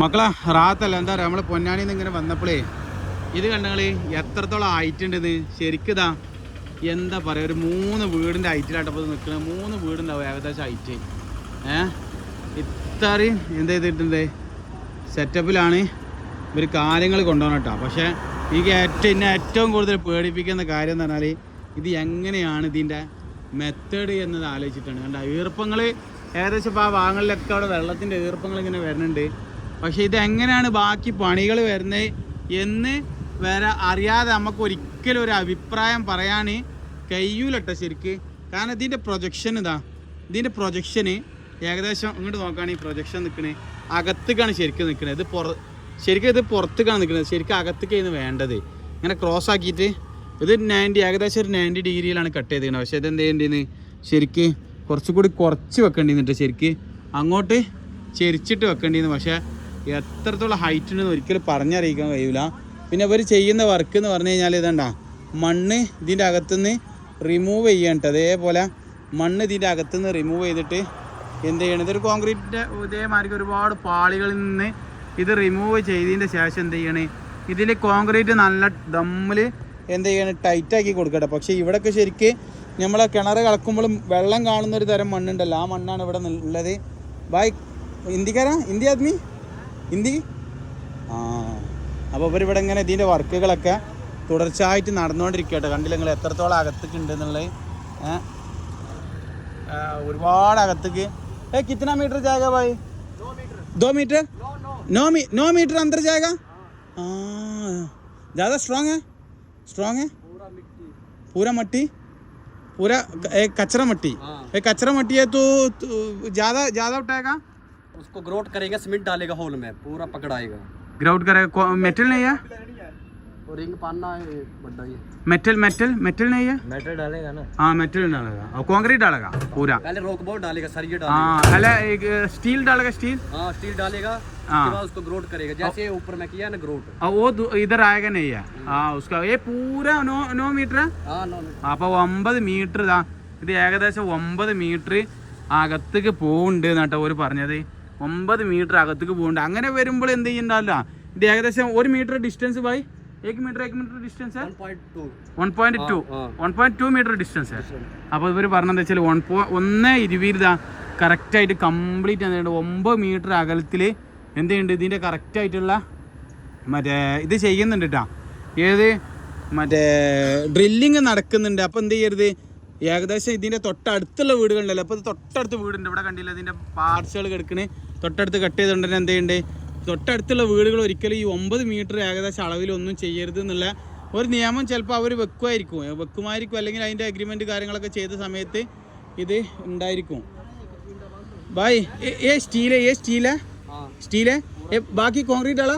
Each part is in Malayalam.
മക്കളെ റാത്തല്ല. എന്താ പറയുക നമ്മൾ പൊന്നാനിയിൽ നിന്ന് ഇങ്ങനെ വന്നപ്പോഴേ ഇത് കണ്ടങ്ങളെ എത്രത്തോളം ആയിട്ടുണ്ടെന്ന് ശരിക്കിതാ എന്താ പറയുക ഒരു മൂന്ന് വീടിന്റെ ഹൈറ്റിലാട്ടപ്പോൾ നിൽക്കുന്നത് മൂന്ന് വീടുണ്ടാവും ഏകദേശം ഹൈറ്റ്. ഏ? ഇത്രയും എന്ത് ചെയ്തിട്ടുണ്ട്? സെറ്റപ്പിലാണ് ഇവർ കാര്യങ്ങൾ കൊണ്ടുപോകണം കേട്ടോ. പക്ഷേ എനിക്ക് ഏറ്റവും എന്നെ ഏറ്റവും കൂടുതൽ പേടിപ്പിക്കുന്ന കാര്യം എന്ന് പറഞ്ഞാൽ ഇത് എങ്ങനെയാണ് ഇതിന്റെ മെത്തേഡ് എന്നത് ആലോചിച്ചിട്ടാണ്. കണ്ട? ഈർപ്പങ്ങൾ ഏകദേശം ഇപ്പോൾ ആ ഭാഗങ്ങളിലൊക്കെ അവിടെ വെള്ളത്തിന്റെ ഈർപ്പങ്ങൾ ഇങ്ങനെ വരുന്നുണ്ട്. പക്ഷേ ഇത് എങ്ങനെയാണ് ബാക്കി പണികൾ വരുന്നത് എന്ന് വരെ അറിയാതെ നമുക്ക് ഒരിക്കലും ഒരു അഭിപ്രായം പറയാൻ കഴിയൂലട്ടോ ശരിക്ക്. കാരണം ഇതിന്റെ പ്രൊജക്ഷൻ ഇതാ. ഇതിന്റെ പ്രൊജക്ഷന് ഏകദേശം ഇങ്ങോട്ട് നോക്കുകയാണെങ്കിൽ പ്രൊജക്ഷൻ നിൽക്കണേ. അകത്തേക്കാണ് ശരിക്കും നിൽക്കുന്നത് ഇത് പുറ ശരിക്കും ഇത് പുറത്തേക്കാണ് നിൽക്കുന്നത് ശരിക്കും അകത്തേക്കാണ് വേണ്ടത്. ഇങ്ങനെ ക്രോസ് ആക്കിയിട്ട് ഇത് നയന്റി ഏകദേശം ഒരു നയന്റി ഡിഗ്രിയിലാണ് കട്ട് ചെയ്തിരിക്കുന്നത് പക്ഷേ ഇത് എന്ത് ചെയ്യേണ്ടത് ശരിക്ക് കുറച്ചുകൂടി കുറച്ച് വെക്കേണ്ടി എന്നിട്ട് ശരിക്ക് അങ്ങോട്ട് ചെരിച്ചിട്ട് വെക്കേണ്ടിന്ന് പക്ഷേ എത്രത്തോളം ഹൈറ്റ് ഉണ്ടെന്ന് ഒരിക്കലും പറഞ്ഞറിയിക്കാൻ കഴിയില്ല പിന്നെ ഇവർ ചെയ്യുന്ന വർക്ക് എന്ന് പറഞ്ഞു കഴിഞ്ഞാൽ ഇതണ്ട മണ്ണ് ഇതിന്റെ അകത്തുനിന്ന് റിമൂവ് ചെയ്യണ്ട അതേപോലെ മണ്ണ് ഇതിന്റെ അകത്തുനിന്ന് റിമൂവ് ചെയ്തിട്ട് എന്ത് ചെയ്യണം? ഇതൊരു കോൺക്രീറ്റിന്റെ ഇതേമാതിരി ഒരുപാട് പാളികളിൽ നിന്ന് ഇത് റിമൂവ് ചെയ്തതിന്റെ ശേഷം എന്ത് ചെയ്യണേ? ഇതിൽ കോൺക്രീറ്റ് നല്ല ദമ്മിൽ എന്ത് ചെയ്യണം? ടൈറ്റാക്കി കൊടുക്കട്ടെ പക്ഷേ ഇവിടെയൊക്കെ ശരിക്ക് നമ്മളെ കിണർ കളക്കുമ്പോഴും വെള്ളം കാണുന്ന ഒരു തരം മണ്ണുണ്ടല്ലോ. ആ മണ്ണാണ് ഇവിടെ ഉള്ളത്. ബൈ. ഇന്ത്യക്കാരാ? ഇന്ത്യ ആദ്മി? ഹിന്ദി? ആ. അപ്പോൾ ഇവരിവിടെ ഇങ്ങനെ ഇതിന്റെ വർക്കുകളൊക്കെ തുടർച്ചയായിട്ട് നടന്നുകൊണ്ടിരിക്കട്ടെ കണ്ടില്ല നിങ്ങൾ എത്രത്തോളം അകത്തേക്ക് ഉണ്ട് എന്നുള്ളത് ഒരുപാട് അകത്തേക്ക്. ഏ കിത്തന മീറ്റർ ജാഗ ഭായി? ദോ മീറ്റർ. നോ മീ നോ മീറ്റർ അന്തർ ജാഗ? ആ. ज़्यादा സ്ട്രോങ് है स्ट्रांग है पूरा मट्टी पूरा एक कचरा मट्टी एक कचरा मट्टी उसको ग्रोथ करेगा सीमेंट डालेगा होल में पूरा पकड़ाएगा ग्राउंड करेगा मेटल नहीं है और रिंग पाना है बड़ा ये मेटल मेटल मेटल नहीं है मेटल डालेगा ना हाँ मेटल डालेगा और कंक्रीट डालेगा पूरा पहले रोक बोर्ड डालेगा सरिये डालेगा हाँ पहले एक स्टील डालेगा स्टील हाँ स्टील डालेगा हाँ। उसके बाद उसको ग्रोथ करेगा जैसे ये ऊपर में किया ना ग्रोथ और वो दू- इधर आएगा नहीं है हाँ उसका ये पूरा नौ नौ मीटर है हाँ नो അപ്പോൾ ഒമ്പത് മീറ്റർ ഇതാ ഇത് ഏകദേശം ഒമ്പത് മീറ്റർ അകത്തേക്ക് പോകുന്നുണ്ട് എന്നാട്ടോ ഒരു പറഞ്ഞത് ഒമ്പത് മീറ്റർ അകത്തേക്ക് പോകുന്നുണ്ട് അങ്ങനെ വരുമ്പോൾ എന്ത് ചെയ്യണ്ടല്ല ഇത് ഏകദേശം ഒരു മീറ്റർ ഡിസ്റ്റൻസ് ബൈ ഏക്ക് മീറ്റർ ഏക്ക് meter distance one point two one point two meter distance അപ്പോൾ ഇവർ പറഞ്ഞതെന്ന് വെച്ചാൽ വൺ പോ ഒന്ന് ഇരുപത് കറക്റ്റായിട്ട് കംപ്ലീറ്റ് എന്തുണ്ട് ഒമ്പത് മീറ്റർ അകലത്തിൽ എന്ത് ചെയ്യുന്നുണ്ട് ഇതിന്റെ കറക്റ്റായിട്ടുള്ള മറ്റേ ഇത് ചെയ്യുന്നുണ്ട് കേട്ടോ ഏത്? മറ്റേ ഡ്രില്ലിങ് നടക്കുന്നുണ്ട്. അപ്പോൾ എന്ത് ചെയ്യരുത്? ഏകദേശം ഇതിന്റെ തൊട്ടടുത്തുള്ള വീടുകളുണ്ടല്ലോ അപ്പോൾ ഇത് തൊട്ടടുത്ത് വീടുണ്ട്. ഇവിടെ കണ്ടില്ല? ഇതിന്റെ പാർട്സുകൾ കിടക്കണേ. തൊട്ടടുത്ത് കട്ട് ചെയ്തുകൊണ്ട് തന്നെ എന്ത് ചെയ്യുന്നുണ്ട് തൊട്ടടുത്തുള്ള വീടുകൾ ഒരിക്കലും ഈ ഒമ്പത് മീറ്റർ ഏകദേശം അളവിലൊന്നും ചെയ്യരുത് എന്നുള്ള ഒരു നിയമം ചിലപ്പോൾ അവർ വെക്കുമായിരിക്കും വെക്കുമായിരിക്കും അല്ലെങ്കിൽ അതിൻ്റെ അഗ്രിമെൻറ്റ് കാര്യങ്ങളൊക്കെ ചെയ്ത സമയത്ത് ഇത് ഉണ്ടായിരിക്കും भाई ये ये स्टील है ये स्टील है हाँ स्टील है ये बाकी कंक्रीट डाला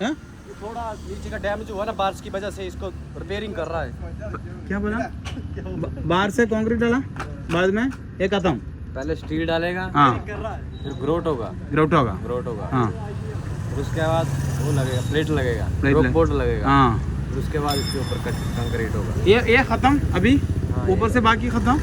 हाँ? ये थोड़ा नीचे का डैमेज हुआ ना बारिश की वजह से इसको रिपेयरिंग कर रहा है क्या बोला ब- बाहर से कंक्रीट डाला बाद में ये खत्म पहले स्टील डालेगा हाँ। फिर ग्रोथ होगा। ग्राउट होगा। ग्रोथ होगा। हाँ। फिर उसके बाद वो लगेगा प्लेट लगेगा रोक लग- बोर्ड लगेगा। हाँ। फिर उसके बाद इसके ऊपर कंक्रीट होगा। ये ये खत्म? अभी? हाँ, ऊपर से बाकी खत्म?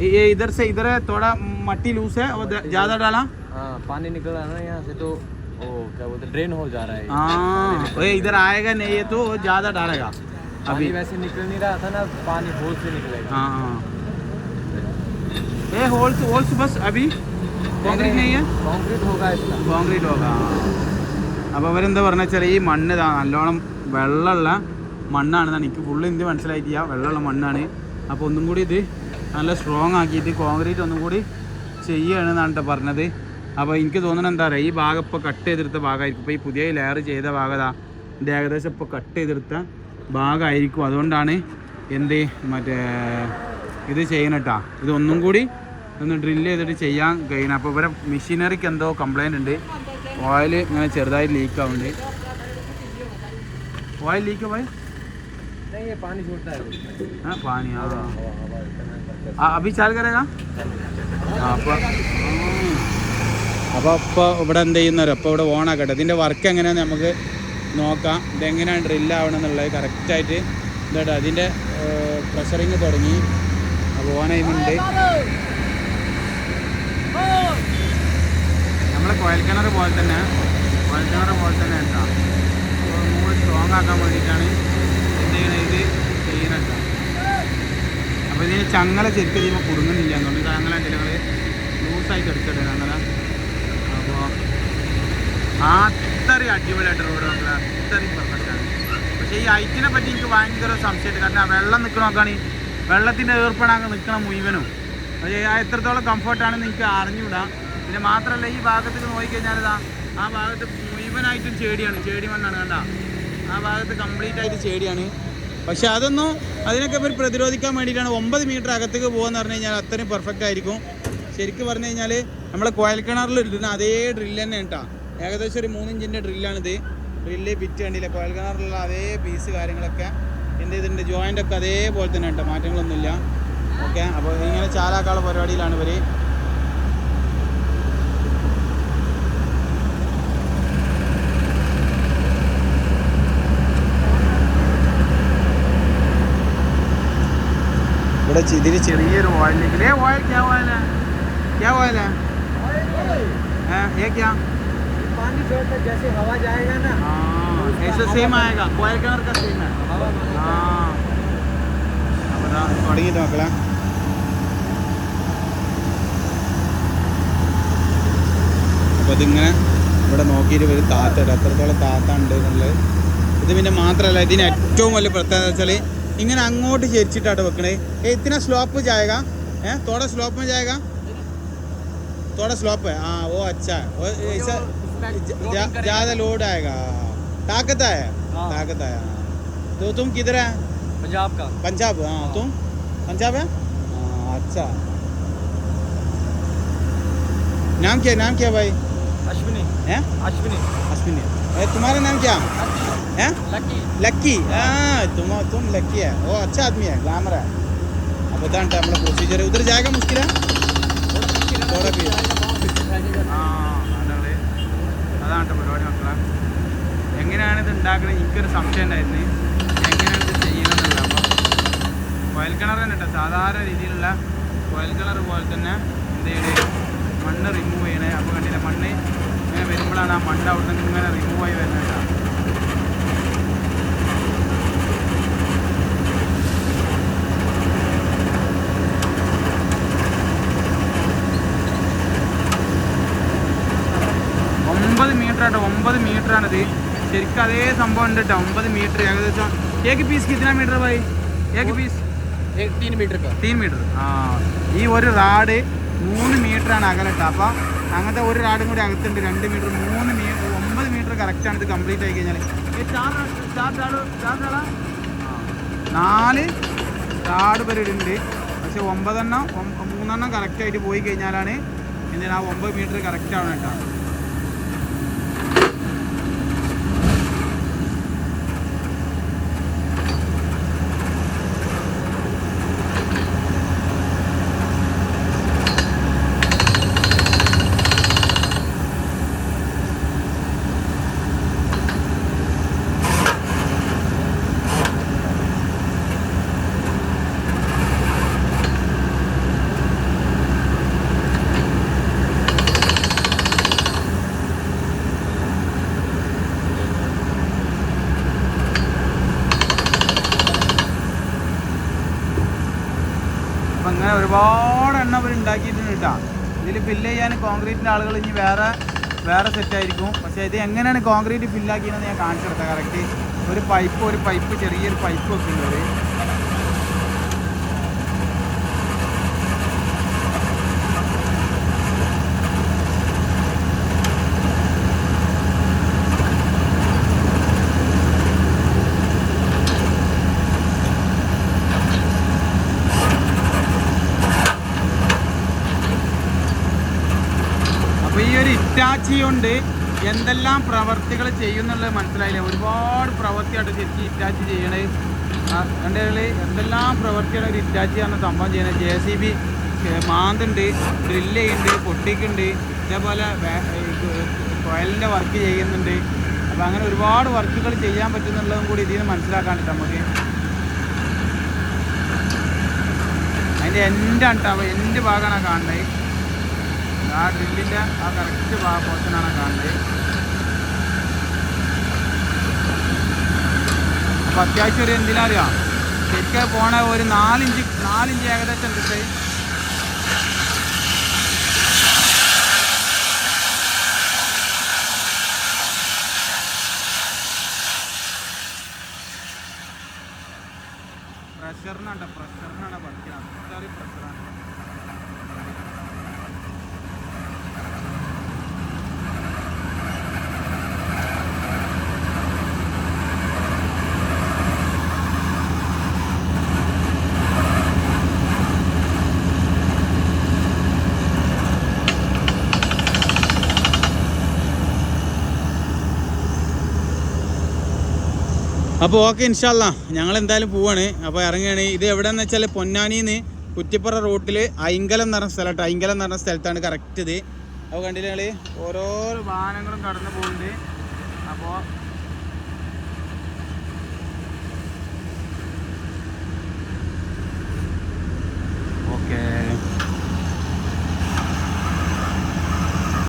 ये ये इधर से इधर है थोड़ा मट्टी लूस है और ज़्यादा डाला। हाँ पानी निकल रहा है ना यहाँ से तो क्या बोलते ड्रेन हो जा रहा है। हाँ इधर आएगा नहीं ये तो ज़्यादा डालेगा। अभी। वैसे निकल नहीं रहा था ना पानी होल से निकलेगा हाँ। हाँ ये होल्स होल्स बस अभी कंक्रीट नहीं है कंक्रीट होगा इसका കോൺക്രീറ്റ് നോക്കാം അപ്പോൾ അവരെന്താ പറഞ്ഞ വെച്ചാൽ ഈ മണ്ണ് ഇതാ നല്ലോണം വെള്ളമുള്ള മണ്ണാണെന്നാണ് എനിക്ക് ഫുള്ള് ഇന്ത്യ മനസ്സിലായിട്ടില്ല വെള്ളമുള്ള മണ്ണാണ് അപ്പോൾ ഒന്നും കൂടി ഇത് നല്ല സ്ട്രോങ് ആക്കിയിട്ട് കോൺക്രീറ്റ് ഒന്നും കൂടി ചെയ്യുകയാണെന്നാണ് കേട്ടോ പറഞ്ഞത് അപ്പോൾ എനിക്ക് തോന്നുന്നത് എന്താ പറയുക ഈ ഭാഗം ഇപ്പോൾ കട്ട് ചെയ്തെടുത്ത ഭാഗമായിരിക്കും ഇപ്പോൾ ഈ പുതിയ ലെയർ ചെയ്ത ഭാഗതാ ഇത് ഏകദേശം ഇപ്പോൾ കട്ട് ചെയ്തെടുത്ത ഭാഗമായിരിക്കും അതുകൊണ്ടാണ് എന്ത് മറ്റേ ഇത് ചെയ്യണം കേട്ടോ ഇത് ഒന്നും കൂടി ഒന്ന് ഡ്രില്ല് ചെയ്തിട്ട് ചെയ്യാൻ കഴിയണം അപ്പോൾ ഇവരെ മെഷീനറിക്ക് എന്തോ കംപ്ലൈൻ്റ് ഉണ്ട് ഓയിൽ ഇങ്ങനെ ചെറുതായി ലീക്ക് ആവുന്നുണ്ട് ഓയിൽ ലീക്ക് പോയി नहीं ये पानी छोड़ता है ആ പാനി ആ हवा हवा इतना करके ആ അഭി ചാൽ കരേഗാ ആ അപ്പോൾ അപ്പോൾ ഇപ്പോൾ ഇവിടെ എന്ത് ചെയ്യുന്നവരോ അപ്പോൾ ഇവിടെ ഓണാക്കട്ടെ ഇതിൻ്റെ വർക്ക് എങ്ങനെയാണെന്ന് നമുക്ക് നോക്കാം ഇതെങ്ങനെയാണ് ഡ്രില്ല് ആവണം എന്നുള്ളത് കറക്റ്റായിട്ട് ഇതാട്ടോ അതിൻ്റെ പ്രഷറിങ് തുടങ്ങി അപ്പോൾ ഓൺ ചെയ്യുന്നുണ്ട് നമ്മളെ കോയൽ കിണർ പോലെ തന്നെ വഴുതനറ പോലെ തന്നെ കേട്ടോ. അപ്പോൾ നമ്മൾ സ്ട്രോങ് ആക്കാൻ വേണ്ടിയിട്ടാണ് എന്ത് ചെയ്യണത് ഇത് ചെയ്യുന്നത് അപ്പോൾ ഇതിന് ചങ്ങല ശരിക്കും ചെയ്യുമ്പോൾ കുടുങ്ങുന്നില്ല എന്നുണ്ട് ചങ്ങല ചിലകൾ ലൂസായിട്ട് എടുത്തിട്ട് ചങ്ങല. അപ്പോൾ അത്രയും അടിപൊളിയായിട്ട് റോഡ് നോക്കുക അത്രയും പെർഫെക്റ്റാണ് പക്ഷേ ഈ ഹൈറ്റിനെ പറ്റി എനിക്ക് ഭയങ്കര സംശയമുണ്ട് കാരണം വെള്ളം നിൽക്കണ നോക്കുകയാണെങ്കിൽ വെള്ളത്തിന്റെ ഏർപ്പെടാൻ നിൽക്കണം മുഴുവനും. പക്ഷേ എത്രത്തോളം കംഫർട്ടാണെന്ന് എനിക്ക് അറിഞ്ഞുകൂടാ പിന്നെ മാത്രമല്ല ഈ ഭാഗത്തേക്ക് നോക്കിക്കഴിഞ്ഞാൽ ഇതാ ആ ഭാഗത്ത് മുഴുവനായിട്ടും ചേടിയാണ്. ചേടി മണ്ണാണ് കണ്ട? ആ ഭാഗത്ത് കംപ്ലീറ്റ് ആയിട്ട് ചേടിയാണ്. പക്ഷെ അതൊന്നും അതിനൊക്കെ ഇവർ പ്രതിരോധിക്കാൻ വേണ്ടിയിട്ടാണ് ഒമ്പത് മീറ്റർ അകത്തേക്ക് പോകുമെന്ന് പറഞ്ഞു കഴിഞ്ഞാൽ അത്രയും പെർഫെക്റ്റ് ആയിരിക്കും. ശരിക്കും പറഞ്ഞു കഴിഞ്ഞാൽ നമ്മളെ കോയൽ കിണറിൽ ഇടുന്ന അതേ ഡ്രില്ല് തന്നെ കേട്ടോ. ഏകദേശം ഒരു മൂന്നിഞ്ചിന്റെ ഡ്രില്ലാണിത് ഡ്രില്ല് ഫിറ്റ് കണ്ടില്ല? കോയൽ കിണറിലുള്ള അതേ പീസ് കാര്യങ്ങളൊക്കെ എന്ത് ചെയ്തിട്ടുണ്ട്? ജോയിന്റ് ഒക്കെ അതേപോലെ തന്നെ കേട്ടോ. മാറ്റങ്ങളൊന്നുമില്ല. ഓക്കെ അപ്പോൾ ഇങ്ങനെ ചാലാക്കാനുള്ള പരിപാടിയിലാണ് ഇവർ ഇവിടെ ഇതിന് ചെറിയൊരു ഓയിലേക്ക് ഏ ഏ ഇതിങ്ങനെ ഇവിടെ നോക്കിയിട്ട് ഒരു താത്ത എത്രത്തോളം താത്ത ഉണ്ട് എന്നുള്ളത്. ഇത് പിന്നെ മാത്രല്ല ഇതിന് ഏറ്റവും വലിയ പ്രത്യേകത വെച്ചാൽ ഇങ്ങനെ അങ്ങോട്ട് ചരിച്ചിട്ടാണ് വെക്കണേ ഏ ഇത്തിന സ്ലോപ്പ് ജായക ഏ തോടെ സ്ലോപ്പ് में जाएगा थोड़ा स्लोप है हाँ वो अच्छा है वो ऐसा ज- ज़्यादा लोड आएगा ताकत है हाँ। ताकत है हाँ। तो तुम किधर है पंजाब का पंजाब हाँ तुम पंजाब है हाँ अच्छा नाम क्या नाम क्या भाई अश्विनी है अश्विनी अश्विनी ए, तुम्हारा नाम क्या है लकी लक्की हाँ तुम तुम लक्की है वो अच्छा आदमी है ग्लैमर है अब बताओ हमारा प्रोसीजर उधर जाएगा मुश्किल है थोड़ा भी ആ അതാണ് അതാണ് ട്ടോ പരിപാടി മക്കളെ എങ്ങനെയാണ് ഇത് ഉണ്ടാക്കുന്നത് എനിക്കൊരു സംശയം ഉണ്ടായിരുന്നു എങ്ങനെയാണ് ഇത് ചെയ്യണമെന്നുള്ളത് അപ്പോൾ കോയൽ കിണർ തന്നെ കേട്ടോ സാധാരണ രീതിയിലുള്ള കോയൽ കിണർ പോലെ തന്നെ എന്ത് ചെയ്യണേ മണ്ണ് റിമൂവ് ചെയ്യണേ അപ്പോൾ കണ്ടില്ല മണ്ണ് ഇങ്ങനെ വരുമ്പോഴാണ് ആ മണ്ണ് അവിടെ നിന്ന് ഇങ്ങനെ റിമൂവ് ആയി വരുന്നത് ഒമ്പത് മീറ്റർ ആട്ടോ ഒമ്പത് മീറ്റർ ആണിത്. ശരിക്കും അതേ സംഭവം ഉണ്ട് കേട്ടോ ഒമ്പത് മീറ്റർ ഏകദേശം ഏക്ക് പീസ് കിത്തന മീറ്റർ പോയി? ഏക്ക് പീസ് തീൻ മീറ്റർ ആ ഈ ഒരു റാഡ് മൂന്ന് മീറ്റർ ആണ് അകലട്ടോ. അപ്പോൾ അങ്ങനത്തെ ഒരു റാഡും കൂടി അകത്തുണ്ട്. രണ്ട് മീറ്റർ മൂന്ന് മീ ഒമ്പത് മീറ്റർ കറക്റ്റ് ആണ് ഇത് കംപ്ലീറ്റ് ആയി കഴിഞ്ഞാൽ നാല് റാഡ്- പേരുണ്ട് പക്ഷെ ഒമ്പതെണ്ണം മൂന്നെണ്ണം കറക്റ്റായിട്ട് പോയി കഴിഞ്ഞാലാണ് എന്തിനാ ആ ഒമ്പത് മീറ്റർ കറക്റ്റ് ആവണം കേട്ടോ അങ്ങനെ ഒരുപാട് എണ്ണ അവർ ഉണ്ടാക്കിയിട്ടുണ്ട് കേട്ടോ. ഇതിൽ ഫില്ല് ചെയ്യാൻ കോൺക്രീറ്റിന്റെ ആളുകൾ ഇനി വേറെ വേറെ സെറ്റായിരിക്കും പക്ഷേ ഇത് എങ്ങനെയാണ് കോൺക്രീറ്റ് ഫില്ലാക്കിയതെന്ന് ഞാൻ കാണിച്ചു കൊടുത്തത് കറക്റ്റ് ഒരു പൈപ്പ് ഒരു പൈപ്പ് ചെറിയൊരു പൈപ്പ് വെക്കുന്നുണ്ട് അപ്പോൾ ഈ ഒരു ഇറ്റാച്ചി കൊണ്ട് എന്തെല്ലാം പ്രവർത്തികൾ ചെയ്യുന്നുള്ളത് മനസ്സിലായില്ല? ഒരുപാട് പ്രവൃത്തിയായിട്ട് ശരിക്കും ഇറ്റാച്ചി ചെയ്യണേ. കണ്ടേ എന്തെല്ലാം പ്രവൃത്തിയാണ് ഒരു എന്ന സംഭവം ചെയ്യണത് ജെ സി ബി മാന്തുണ്ട് ഡ്രില്ല് ചെയ്യുന്നുണ്ട് പൊട്ടിക്കുണ്ട് ഇതേപോലെ കോയലിന്റെ വർക്ക് ചെയ്യുന്നുണ്ട്. അപ്പോൾ അങ്ങനെ ഒരുപാട് വർക്കുകൾ ചെയ്യാൻ പറ്റുന്നുള്ളതും കൂടി ഇതിൽ നിന്ന് മനസ്സിലാക്കാണ്ട് നമുക്ക്. അതിന്റെ എന്റെ കേട്ടോ എന്റെ ഭാഗമാണ് കാണുന്നത്. ആ ഡ്രില്ലിന്റെ ആ കറക്റ്റ് ആ പോർഷനാണ് കാണുന്നത്. അപ്പോൾ അത്യാവശ്യം ഒരു എന്തിനാ അറിയാം? ശരിക്കും പോണ ഒരു നാലിഞ്ച് നാലിഞ്ച് ഏകദേശം ഉണ്ട്. അപ്പോൾ ഓക്കെ ഇൻഷാല്ല ഞങ്ങൾ എന്തായാലും പോവാണ്. അപ്പോൾ ഇറങ്ങുകയാണ് ഇത് എവിടെയെന്ന് വെച്ചാൽ പൊന്നാനിന്ന് കുറ്റിപ്പുറ റോട്ടിൽ ഐങ്കലം എന്ന് പറഞ്ഞ സ്ഥലമായിട്ട് ഐങ്കലം എന്ന് പറഞ്ഞ സ്ഥലത്താണ് കറക്റ്റ് ഇത്. അപ്പോൾ കണ്ടില്ല ഓരോ വാഹനങ്ങളും കടന്നു പോകുന്നുണ്ട് അപ്പോൾ ഓക്കേ.